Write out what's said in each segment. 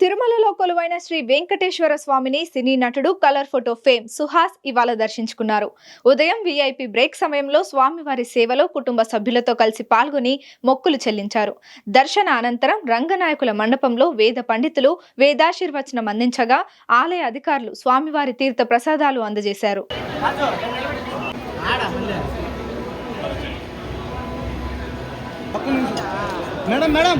తిరుమలలో కొలువైన శ్రీ వెంకటేశ్వర స్వామిని సినీ నటుడు కలర్ ఫోటో ఫేమ్ సుహాస్ ఇవాళ దర్శించుకున్నారు. ఉదయం వీఐపీ బ్రేక్ సమయంలో స్వామివారి సేవలో కుటుంబ సభ్యులతో కలిసి పాల్గొని మొక్కులు చెల్లించారు. దర్శన అనంతరం రంగనాయకుల మండపంలో వేద పండితులు వేదాశీర్వచనం అందించగా ఆలయ అధికారులు స్వామివారి తీర్థ ప్రసాదాలు అందజేశారు. Madam madam!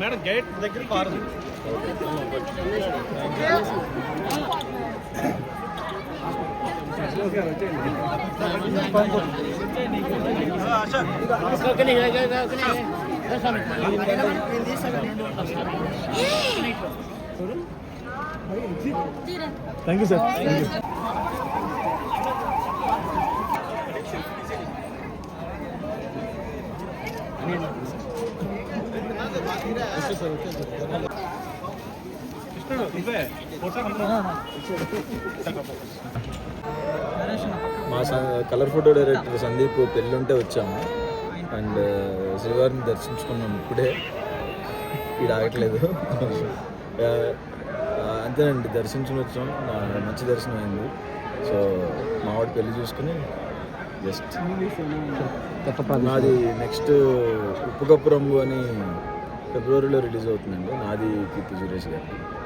మేడం గేట్ దగ్గర కారు ఉంది. thank you sir thank you మా కలర్ ఫోటో డైరెక్టర్ సందీప్ పెళ్ళుంటే వచ్చాము. అండ్ శ్రీవారిని దర్శించుకున్నాం ఇప్పుడే. ఇది ఆగట్లేదు. అంతేనండి దర్శించుకుని వచ్చాం. నా- మంచి దర్శనం అయింది. సో మా వాడి పెళ్ళి చూసుకుని జస్ట్ నాది నెక్స్ట్ ఉప్పుకప్పు రంగు అని ఫిబ్రవరిలో రిలీజ్ అవుతుందండి. నాది కీర్తి సురేష్ గారి